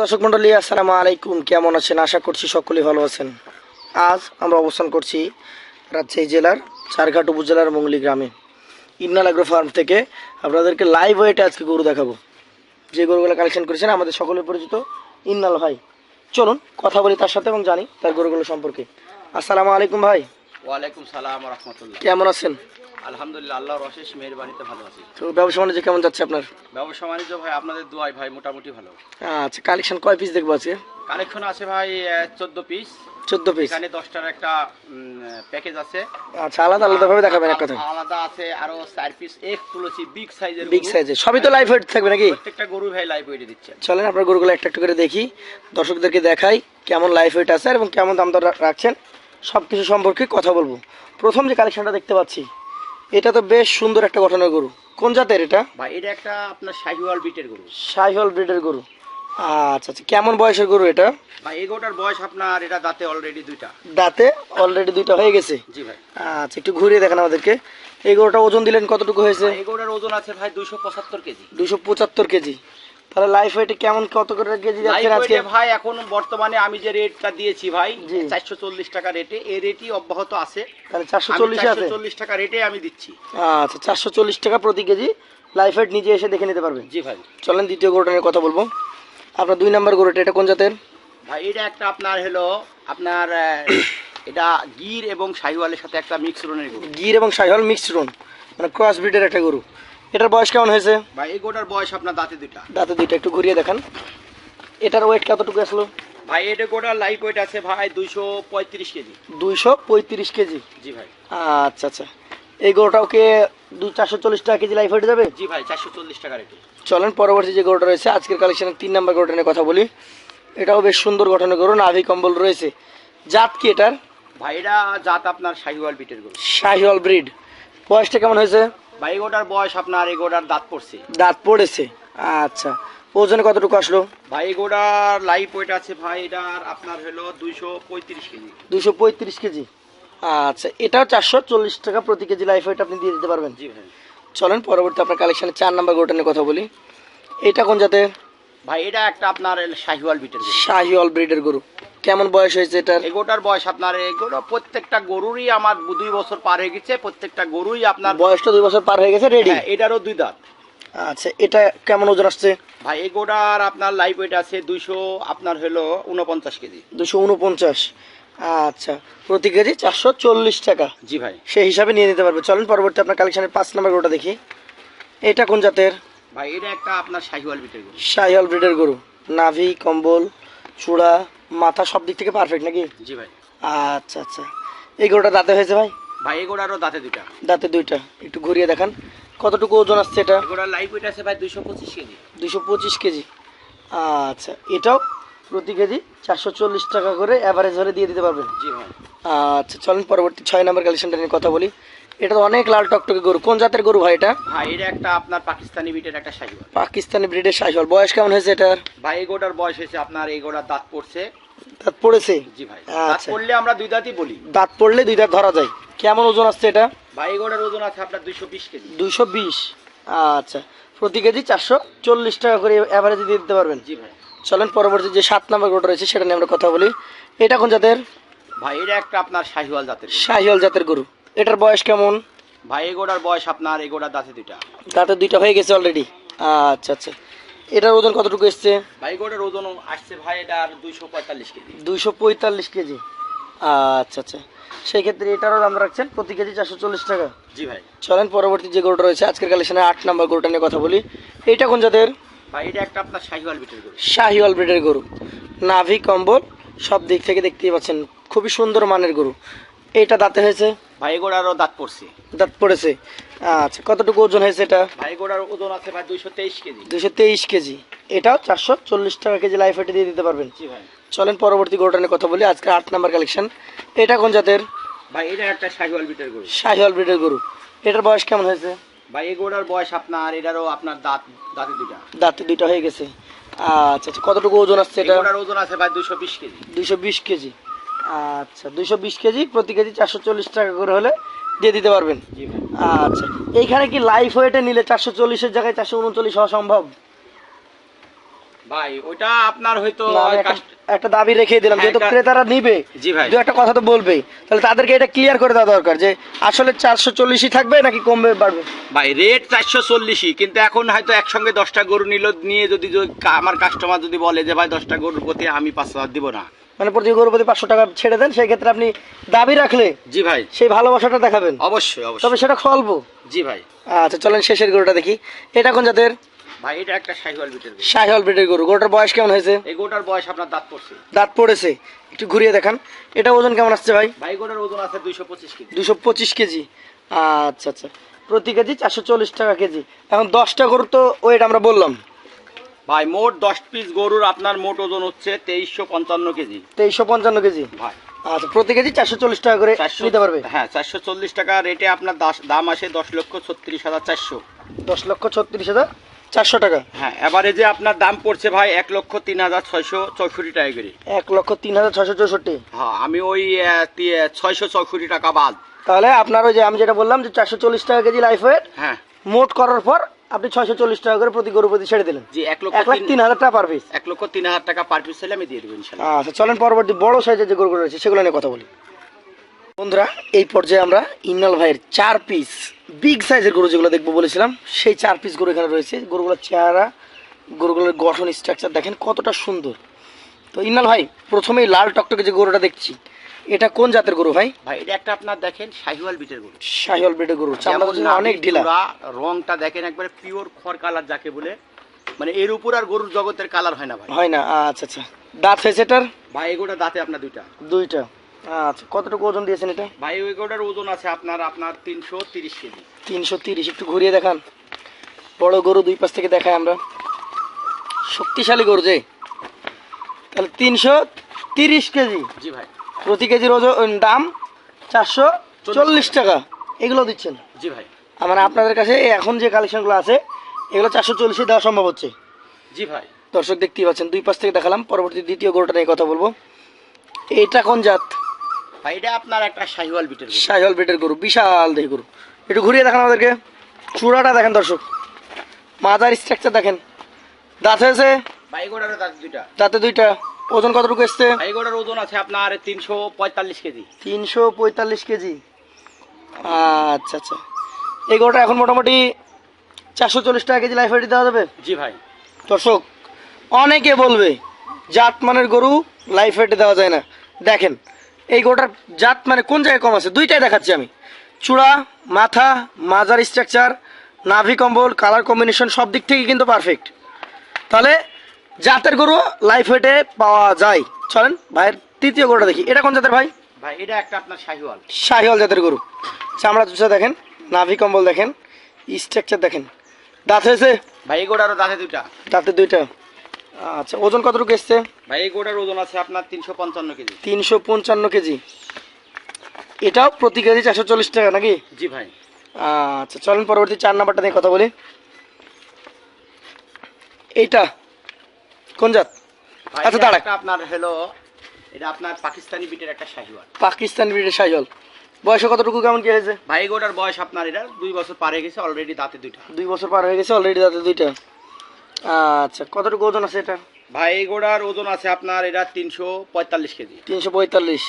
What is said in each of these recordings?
দর্শক মন্ডলী, আসসালামু আলাইকুম। কেমন আছেন? আশা করছি সকলেই ভালো আছেন। আজ আমরা অবস্থান করছি রাজশাহী জেলার চারঘাট উপজেলার মঙ্গলি গ্রামে। ইন্নাল আগ্রো ফার্ম থেকে আপনাদেরকে লাইভ ওয়েটে আজকে গরু দেখাবো। যে গরুগুলো কালেকশন করেছেন, আমাদের সকলের পরিচিত ইন্নাল ভাই। চলুন, কথা বলি তার সাথে এবং জানি তার গরুগুলো সম্পর্কে। আসসালামু আলাইকুম ভাই। ওয়ালাইকুম সালাম রহমতুল্লাহ। কেমন আছেন? আলহামদুলিল্লাহ আল্লাহর অশেষ মেহরবানিতে ভালো আছি। তো ব্যবসা বাণিজ্য কেমন যাচ্ছে আপনার? ব্যবসা বাণিজ্য ভাই আপনাদের দোয়াই ভাই মোটামুটি ভালো। আচ্ছা কালেকশন কয় পিস দেখব আজকে? কালেকশন আছে ভাই চোদ্দ পিস চোদ্দ পিস এখানে দশটার একটা প্যাকেজ আছে। আচ্ছা আলাদা আলাদাভাবে দেখাবেন এক কথা। আলাদা আছে আরও চার পিস এক তুলেছি বিগ সাইজের বিগ সাইজের সবই তো লাইভ ওয়েট থাকবে নাকি? প্রত্যেকটা গরু ভাই লাইভ ওয়েটে দিচ্ছে। চলেন আপনার গরুগুলো একটা একটা করে দেখি। দর্শকদেরকে দেখাই কেমন লাইফ ওয়েট আছে এবং কেমন দাম দর রাখছেন। সব কিছু সম্পর্কে কথা বলব। প্রথম যে কালেকশনটা দেখতে পাচ্ছি এটা তো বেশ সুন্দর একটা গঠনের গরু। কোন জাতের এটা? ভাই এটা একটা আপনার শাহিওয়াল বিটের গরু। সাইহল ব্রিডের গরু। আচ্ছা আচ্ছা কেমন বয়সের গরু এটা? ভাই এই গরুটার বয়স আপনার এটা দাঁতে অলরেডি দুইটা। দাঁতে অলরেডি দুইটা হয়ে গেছে? জি ভাই। আচ্ছা একটু ঘুরিয়ে দেখান আমাদেরকে। এই গরুটা ওজন দিলেন কতটুকু হয়েছে? এই গরুটার ওজন আছে ভাই দুইশো পঁচাত্তর কেজি। দুশো পঁচাত্তর কেজি। তাহলে লাইফ ওয়েটে কেমন কত করে কেজি লাইভ আজকে? ভাই এখন বর্তমানে আমি যে রেটটা দিয়েছি ভাই জি। চারশো চল্লিশ টাকা রেটে এই রেটই অব্যাহত আছে। তাহলে চারশো চল্লিশে আছে? চল্লিশ টাকা রেটে আমি দিচ্ছি। আচ্ছা চারশো চল্লিশ টাকা প্রতি কেজি লাইফ ওয়েট নিজে এসে দেখে নিতে পারবেন জি ভাই। চলেন দ্বিতীয় গরুটা নিয়ে কথা বলব। আপনার দুই নাম্বার গরুটা এটা কোন জাতের? ভাই এটা একটা আপনার হলো আপনার এটা গির এবং শাহিওয়ালের সাথে একটা মিক্সরনের গরু। গির এবং সাইহল মিক্সড রোন মানে ক্রস ব্রিডের একটা গরু। এটার বয়স কেমন হয়েছে? ভাই এই গোটার বয়স আপনার দাঁতে দুইটা। দাঁতে দুইটা একটু ঘুরিয়ে দেখান। এটার ওয়েট কতটুকু আসলো? ভাই এটা গোটার লাইফ ওয়েট আছে ভাই দুইশো পঁয়ত্রিশ কেজি। দুইশো পঁয়ত্রিশ কেজি? জি ভাই। আচ্ছা আচ্ছা। এই গরুটাও কে দুই চারশো চল্লিশ টাকা কেজি লাইফ ওয়েট যাবে? জি ভাই চারশো চল্লিশ টাকা রেটে চলেন পরবর্তী যে গরুটা রয়েছে আজকের কালেকশনের তিন নাম্বার গরুটা নিয়ে কথা বলি। এটাও বেশ সুন্দর গঠনের গরু নাভি কম্বল রয়েছে। জাত কি এটার? ভাই এটা জাত আপনার শাহিওয়াল বিটের গরু। শাহিওয়াল ব্রিড বয়সটা কেমন হয়েছে? ভাই এই গোটার বয়স আপনার এই গোটার দাঁত পড়ছে। দাঁত পড়েছে? আচ্ছা। ওজনে কতটুকু আসলো? ভাই গোটার লাইফ ওয়েট আছে ভাই এটার আপনার হলো দুইশো পঁয়ত্রিশ কেজি। দুশো পঁয়ত্রিশ কেজি? আচ্ছা এটাও চারশো চল্লিশ টাকা প্রতি কেজি লাইফ ওয়েট আপনি দিয়ে দিতে পারবেন? জি ভাই। চলেন পরবর্তী আপনার কালেকশনে চার নাম্বার গরুটা নিয়ে কথা বলি। এটা কোন জাতে ভাই এটা একটা আপনার শাহিওয়াল বিটের গরু। শাহিওয়াল ব্রিডের গরু। কেমন বয়স হয়েছে এটার? এগোটার বয়স আপনার এগুলো প্রত্যেকটা গরুরই আমার দুই বছর পার হয়ে গেছে প্রত্যেকটা গরুই আপনার বয়সটা দুই বছর পার হয়ে গেছে রেডি হ্যাঁ, এটারও দুই দাঁত। আচ্ছা এটা কেমন ওজন আসছে? ভাই এগোটার আপনার লাইফ ওয়েট আছে দুইশো আপনার হলো উনপঞ্চাশ কেজি। দুশো উনপঞ্চাশ আচ্ছা প্রতি কেজি চারশো চল্লিশ টাকা। জি ভাই। সেই হিসাবে নিয়ে নিতে পারবে। চলেন পরবর্তী আপনার কালেকশনের পাঁচ নাম্বার গরুটা দেখি। এটা কোন জাতের? ভাই এটা একটা আপনার শাহিওয়াল বিটের গরু। শাহিওয়াল ব্রিডের গরু। নাভি কম্বল চূড়া মাথা সব দিক থেকে পারফেক্ট নাকি? জি ভাই। আচ্ছা আচ্ছা। এই গরুটা দাঁতে হয়েছে ভাই? ভাই এই এগোটারও দাঁতে দুইটা। দাঁতে দুইটা। একটু ঘুরিয়ে দেখান। কতটুকু ওজন আসছে এটা? এগোটার লাইফ ওয়েট আছে ভাই দুইশো পঁচিশ কেজি। দুশো পঁচিশ কেজি। আচ্ছা এটাও প্রতি কেজি চারশো চল্লিশ টাকা করে অ্যাভারেজ হলে দিয়ে দিতে পারবেন? জি ভাই। আচ্ছা চলেন পরবর্তী ছয় নম্বর কালেকশনটা নিয়ে কথা বলি। এটা তো অনেক লাল টকটকে গরু। কোন জাতের গরু ভাই এটা? ভাই এটা একটা আপনার পাকিস্তানি বিটের একটা শাহিওয়াল। পাকিস্তানি ব্রিডের শাহিওয়াল। বয়স কেমন হয়েছে এটার? ভাই এগোটার বয়স হয়েছে আপনার এগোটার দাঁত পড়ছে। দাঁত পড়েছে? জি ভাই দাঁত আচ্ছা। পড়লে আমরা দুই দাঁতই বলি। দাঁত পড়লে দুই দাঁত ধরা যায়। কেমন ওজন আসছে এটা? ভাই এগোটার ওজন আছে আপনার দুইশো বিশ কেজি। দুইশো বিশ? আচ্ছা। প্রতি কেজি চারশো চল্লিশ টাকা করে অ্যাভারেজে দিয়ে দিতে পারবেন। জি ভাই। চলেন পরবর্তী যে সাত নম্বর গরুটা রয়েছে সেটা নিয়ে আমরা কথা বলি। এটা কোন জাতের? ভাই এটা একটা আপনার শাহিওয়াল জাতের। শাহিওয়াল জাতের গরু। এটার বয়স কেমন? ভাই এগোটার বয়স আপনার এগোটার দাঁতে দুইটা। দাঁতে দুইটা হয়ে গেছে অলরেডি আচ্ছা আচ্ছা। এটার ওজন কতটুকু এসছে? ভাই এগোটার ওজন আসছে ভাই এটা আর দুইশো পঁয়তাল্লিশ কেজি। দুইশো পঁয়তাল্লিশ কেজি? আচ্ছা আচ্ছা। সেই ক্ষেত্রে এটারও দাম রাখছেন প্রতি কেজি চারশো চল্লিশ টাকা? জি ভাই। চলেন পরবর্তী যে গরুটা রয়েছে আজকের কালেকশনে আট নম্বর গরুটা নিয়ে কথা বলি। এইটা কোন জাতের? ভাই এটা একটা আপনার শাহিওয়াল বিটের গরু। শাহিওয়াল ব্রিডের গরু। নাভি কম্বল সব দিক থেকে দেখতেই পাচ্ছেন। খুবই সুন্দর মানের গরু। এটা দাঁতে হয়েছে? ভাই এগোটারও দাঁত পড়ছে। দাঁত পড়েছে। আচ্ছা কতটুকু ওজন হয়েছে এটা? ভাই এগোটার ওজন আছে ভাই দুইশো তেইশ কেজি। দুশো তেইশ কেজি। এটাও চারশো চল্লিশ টাকা কেজি লাইফ এটে দিয়ে দিতে পারবেন। জি ভাই। চলেন পরবর্তী গরুটা নিয়ে কথা বলি। আজকে আট নাম্বার কালেকশন এটা কোন জাতের? ভাই এটা একটা শাহিওয়াল বিটের গরু। শাহিওয়াল ব্রিডের গরু। এটার বয়স কেমন হয়েছে? ভাই এগোটার বয়স আপনার এটারও আপনার দাঁত দাঁতে দুইটা। দাঁতে দুইটা হয়ে গেছে। আচ্ছা আচ্ছা কতটুকু ওজন আসছে এটা? ওজন আছে ভাই দুইশো বিশ কেজি। দুইশো বিশ কেজি। আচ্ছা দুইশো বিশ কেজি প্রতি কেজি চারশো চল্লিশ টাকা করে হলে দিয়ে দিতে পারবেন। আচ্ছা এইখানে কি লাইফ ওয়েটে নিলে চারশো চল্লিশের জায়গায় চারশো উনচল্লিশ হওয়া সম্ভব? ভাই ওটা আপনার হয়তো একটা- দাবি রেখে দিলাম হ্যাঁ, যেহেতু একটা- ক্রেতারা নিবে দু একটা কথা তো বলবেই। তাহলে তাদেরকে এটা ক্লিয়ার করে দেওয়া দরকার যে আসলে চারশো চল্লিশই থাকবে নাকি কমবে বাড়বে? ভাই রেট চারশো চল্লিশই কিন্তু এখন হয়তো একসঙ্গে দশটা গরু নিল নিয়ে যদি আমার কাস্টমার যদি বলে যে ভাই দশটা গরুর প্রতি আমি পাঁচ হাজার দিব না। মানে প্রতি গরু প্রতি পাঁচশো টাকা ছেড়ে দেন সেই ক্ষেত্রে আপনি দাবি রাখলে জি ভাই। সেই ভালোবাসাটা দেখাবেন। অবশ্যই তবে অবশ্যই সেটা খলবো জি ভাই। আচ্ছা চলেন শেষের গরুটা দেখি। এটা কোন জাতের? ভাই এটা একটা বিটের গরু। শাহিওয়াল ব্রিডের গরু। গরুটার বয়স কেমন হয়েছে? এই গরুটার বয়স আপনার দাঁত পড়ছে। দাঁত পড়েছে। একটু ঘুরিয়ে দেখান। এটা ওজন কেমন আসছে ভাই? ভাই ওজন আছে কেজি। আচ্ছা আচ্ছা। প্রতি কেজি চারশো চল্লিশ টাকা কেজি। এখন দশটা গরু তো ওয়েট আমরা বললাম। ভাই মোট দশ পিস গরুর আপনার মোট ওজন হচ্ছে তেইশশো পঞ্চান্ন কেজি। তেইশশো পঞ্চান্ন কেজি? ভাই। আচ্ছা প্রতি কেজি চারশো চল্লিশ টাকা করে নিতে পারবে? হ্যাঁ চারশো চল্লিশ টাকা রেটে আপনার দাম আসে দশ লক্ষ ছত্রিশ হাজার চারশো। দশ লক্ষ ছত্রিশ হাজার চারশো টাকা? হ্যাঁ এবারে যে আপনার দাম পড়ছে ভাই এক লক্ষ তিন হাজার ছয়শো চৌষট্টি টাকা করে। এক লক্ষ তিন হাজার ছশো চৌষট্টি? হ্যাঁ আমি ওই ছয়শো চৌষট্টি টাকা বাদ। তাহলে আপনার ওই যে আমি যেটা বললাম যে চারশো চল্লিশ টাকা কেজি লাইফ ওয়েট হ্যাঁ। মোট করার পর আপনি ছয়শো চল্লিশ টাকা করে প্রতি গরু প্রতি ছেড়ে দিলেন। জি এক লক্ষ এক লাখ তিন- হাজার টাকা পার পিস এক লক্ষ তিন হাজার টাকা পার পিস হলে আমি দিয়ে দেবো ইনশাল্লাহ। আচ্ছা চলেন পরবর্তী বড় সাইজের যে গরুগুলো রয়েছে সেগুলো নিয়ে কথা বলি। বন্ধুরা এই পর্যায়ে আমরা ইন্নাল ভাইয়ের চার পিস বিগ সাইজের গরু যেগুলো দেখব বলেছিলাম সেই চার পিস গরু এখানে রয়েছে। গরুগুলোর চেহারা গরুগুলোর গঠন স্ট্রাকচার দেখেন কতটা সুন্দর। তো ইন্নাল ভাই প্রথমেই লাল টকটকে যে গরুটা দেখছি এটা কোন জাতের গরু ভাই? ভাই এটা একটা আপনার দেখেন শাহিওয়াল বিটের গরু। শাহিওয়াল বিটের গরু। চামড়া অনেক ঢিলা। রংটা দেখেন একবারে পিওর খড় কালার যাকে বলে। মানে এর উপর আর গরুর জগতের কালার হয় না ভাই। হয় না? আচ্ছা আচ্ছা। দাঁত হয়েছে এটার? ভাই এগোটা দাঁতে আপনার দুইটা। দুইটা। আচ্ছা কতটুকু ওজন দিয়েছেন এটা? ভাই ওই গোটার ওজন আছে আপনার আপনার তিনশো তিরিশ কেজি। তিনশো তিরিশ। একটু ঘুরিয়ে দেখান। বড় গরু দুই পাশ থেকে দেখায় আমরা। শক্তিশালী গরু যে। তাহলে তিনশো তিরিশ কেজি। জি ভাই। প্রতি কেজির ওজন দাম চারশো চল্লিশ টাকা। এগুলো দিচ্ছেন? জি ভাই। মানে আপনাদের কাছে এখন যে কালেকশনগুলো আছে এগুলো চারশো চল্লিশে দেওয়া সম্ভব হচ্ছে? জি ভাই। দর্শক দেখতেই পাচ্ছেন দুই পাশ থেকে দেখালাম পরবর্তী দ্বিতীয় গরুটা নিয়ে কথা বলব। এটা কোন জাত? ভাই এটা আপনার একটা শাহিওয়াল বিটের গরু। বিশাল দেহি গরু। একটু ঘুরিয়ে দেখান আমাদেরকে চূড়াটা দেখেন দর্শক। মাথার স্ট্রাকচার দেখেন। দাঁত হয়েছে? ভাই দুইটা। দাঁতে দুইটা। ওজন কতটুকু এসছে? গোটার ওজন আছে আপনার তিনশো পঁয়তাল্লিশ কেজি। তিনশো পঁয়তাল্লিশ কেজি। আচ্ছা আচ্ছা। এই গরুটা এখন মোটামুটি চারশো চল্লিশ টাকা কেজি লাইফ দেওয়া যাবে? জি ভাই। দর্শক অনেকে বলবে জাত মানের গরু লাইফ হেঁটে দেওয়া যায় না। দেখেন এই গরুটার জাত মানে কোন জায়গায় কম আছে? দুইটাই দেখাচ্ছি আমি। চূড়া মাথা মাজার স্ট্রাকচার নাভি কম্বল কালার কম্বিনেশন সব দিক থেকে কিন্তু পারফেক্ট তাহলে জাতের গরু লাইফ হেঁটে পাওয়া যায়। চলেন ভাইয়ের তৃতীয় গরুটা দেখি। এটা কোন জাতের ভাই? ভাই এটা একটা আপনার শাহিওয়াল। শাহিওয়াল জাতের গরু। চামড়া চুচা দেখেন। নাভি কম্বল দেখেন স্ট্রাকচার দেখেন। দাঁত হয়েছে? ভাই এই গোটারও দাঁতে দুইটা। দাঁতে দুইটা। আচ্ছা ওজন কতটুকু এসছে? ভাই এই গোটার ওজন আছে আপনার তিনশো পঞ্চান্ন কেজি। তিনশো পঞ্চান্ন কেজি। এটাও প্রতি কেজি চারশো চল্লিশ টাকা নাকি? জি ভাই। আচ্ছা চলেন পরবর্তী চার নাম্বারটা নিয়ে কথা বলি। এইটা কোন জাত? আচ্ছা, দাঁড়া। আপনার হলো এটা আপনার পাকিস্তানি বিটের একটা শাহিওয়াল। পাকিস্তান ব্রিডের সাইজল বয়স কতটুকু কেমন কি হয়েছে? ভাই গোটার বয়স আপনার এটা দুই বছর পার হয়ে গেছে অলরেডি দাঁতে দুইটা। দুই বছর পার হয়ে গেছে অলরেডি দাঁতে দুইটা। আচ্ছা কতটুকু ওজন আছে এটা ভাই গোটার ওজন আছে আপনার এটা তিনশো পঁয়তাল্লিশ কেজি। তিনশো পঁয়তাল্লিশ।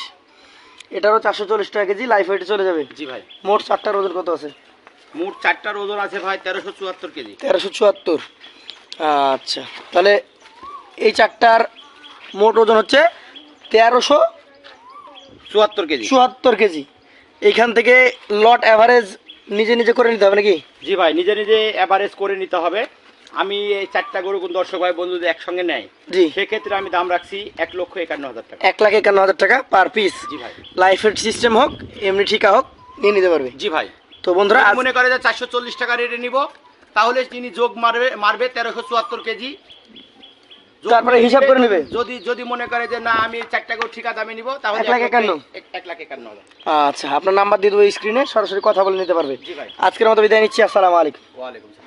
এটারও চারশো চল্লিশ টাকা কেজি লাইফ ওয়েটে চলে যাবে। জি ভাই। মোট চারটার ওজন কত আছে? মোট চারটার ওজন আছে ভাই তেরোশো চুয়াত্তর কেজি। তেরোশো চুয়াত্তর। আচ্ছা তাহলে এই চারটার মোট ওজন হচ্ছে তেরোশো চুয়াত্তর কেজি। চুয়াত্তর কেজি। এইখান থেকে লট অ্যাভারেজ নিজে নিজে করে নিতে হবে নাকি? জি ভাই নিজে নিজে অ্যাভারেজ করে নিতে হবে। আমি এই চারটা গরু কোন দর্শক ভাই বন্ধুদের একসঙ্গে নেয় জি। সেক্ষেত্রে আমি দাম রাখছি এক লক্ষ একান্ন হাজার টাকা। এক লাখ একান্ন হাজার টাকা পার পিস জি ভাই। লাইফের সিস্টেম হোক এমনি ঠিকা হোক নিয়ে নিতে পারবে। জি ভাই। তো বন্ধুরা মনে করে যে চারশো চল্লিশ টাকা রেটে নিব তাহলে তিনি যোগ মারবে মারবে তেরোশো চুয়াত্তর কেজি। তারপরে করে হিসাব করে নেবে। যদি যদি মনে করে যে না আমি চারটা গরু ঠিকা দামে নিব তাহলে এক লাখ লক্ষ একান্ন? এক- এক লাখ একান্ন হাজার আচ্ছা আপনার নাম্বার দিয়ে দেবো স্ক্রিনে সরাসরি কথা বলে নিতে পারবে আজকের মতো বিদায় নিচ্ছি আসসালামু আলাইকুম ওয়ালাইকুম সালাম